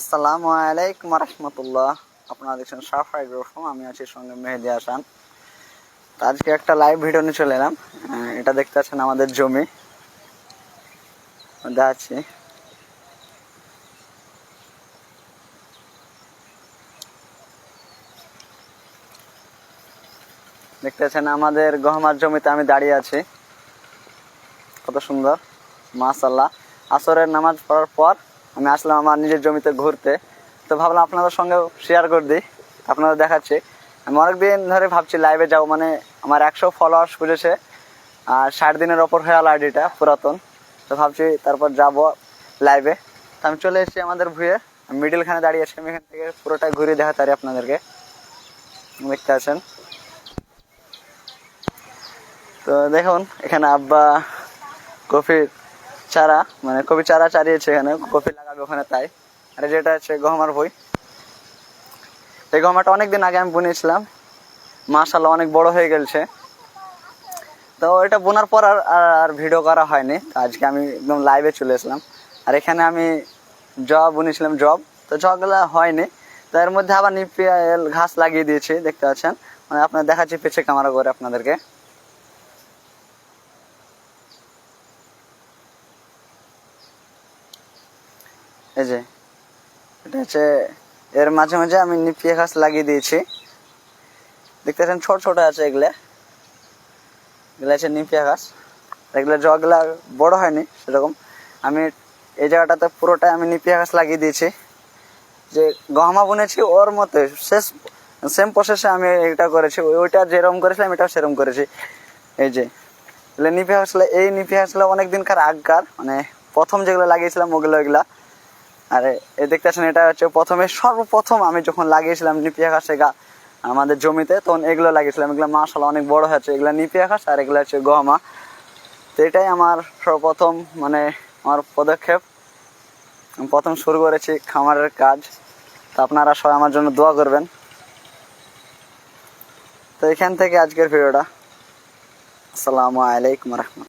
আসসালামু আলাইকুম রহমতুল্লাহ। আপনারা দেখছেন সাফাই গ্রোফম আমি আছি সঙ্গে মেহেদি হাসান। তো আজকে একটা লাইভ ভিডিও নিয়ে চলে এলাম। এটা দেখতে পাচ্ছেন আমাদের জমি। দেখাচ্ছি দেখতে পাচ্ছেন আমাদের গহমার জমিতে আমি দাঁড়িয়ে আছি। কত সুন্দর মাশাল্লাহ আসরের নামাজ পড়ার পর আমি আসলাম আমার নিজের জমিতে ঘুরতে। তো ভাবলাম আপনাদের সঙ্গেও শেয়ার করে দিই, আপনাদের দেখাচ্ছি। আমি অনেকদিন ধরে ভাবছি লাইভে যাও মানে আমার একশো ফলোয়ার্স খুঁজেছে আর ষাট দিনের ওপর হয়ে গেল আইডিটা পুরাতন। তো ভাবছি তারপর যাব লাইভে তো আমি চলে এসেছি আমাদের ভুয়ে মিডিলখানে দাঁড়িয়ে আছি, আমি এখান থেকে পুরোটাই ঘুরে দেখাতে পারি আপনাদেরকে। দেখতে আছেন? তো দেখুন, এখানে আব্বা, কফির চারা মানে কপি চারা চারিয়েছে এখানে, কপি লাগাবে ওখানে তাই। আর যেটা হচ্ছে গহমার বই। এই গহমাটা অনেকদিন আগে আমি বুনেছিলাম। মাশাল্লাহ অনেক বড় হয়ে গেছে তো এটা বোনার পর আর, আর- ভিডিও করা হয়নি। আজকে আমি একদম লাইভে চলে এসলাম আর এখানে আমি জব বুনেছিলাম জব তো জবগুলো হয়নি। তো এর মধ্যে আবার নিপিয়াল ঘাস লাগিয়ে দিয়েছি, দেখতে পাচ্ছেন। মানে আপনার দেখাচ্ছি পেছে ক্যামেরা করে আপনাদেরকে। এই যে, এটা হচ্ছে, এর মাঝে মাঝে আমি নিপিয়া ঘাস লাগিয়ে দিয়েছি। দেখতে পাচ্ছেন ছোট ছোট আছে এগুলো। এগুলো আছে নিপিয়া ঘাস এগুলো জগুলা বড় হয়নি, সেরকম। আমি এই জায়গাটাতে পুরোটাই আমি নিপিয়া ঘাস লাগিয়ে দিয়েছি। যে গহমা বুনেছি, ওর মতে শেষ, সেম প্রসেসে আমি এটা করেছি। ওইটা যেরকম করেছিলাম, এটাও সেরকম করেছি। এই যে নিপিয়া ঘাসগুলো এই নিপিয়া ঘাসগুলো অনেকদিনকার আগকার মানে প্রথম যেগুলো লাগিয়েছিলাম, ওগুলো এগুলা আর এই দেখতেছেন এটা হচ্ছে প্রথমে, সর্বপ্রথম আমি যখন লাগিয়েছিলাম নিপিয়া ঘাসে গা আমাদের জমিতে, তখন এগুলো লাগিয়েছিলাম। এগুলো মাসাল অনেক বড় হয়েছে। এগুলো নিপিয়া ঘাস আর এগুলো হচ্ছে গহমা। তো এটাই আমার সর্বপ্রথম মানে আমার পদক্ষেপ। প্রথম শুরু করেছি খামারের কাজ। তো আপনারা সবাই আমার জন্য দোয়া করবেন। তো এখান থেকে আজকের ভিডিওটা। আসসালামু আলাইকুম রহমতুল্লাহ।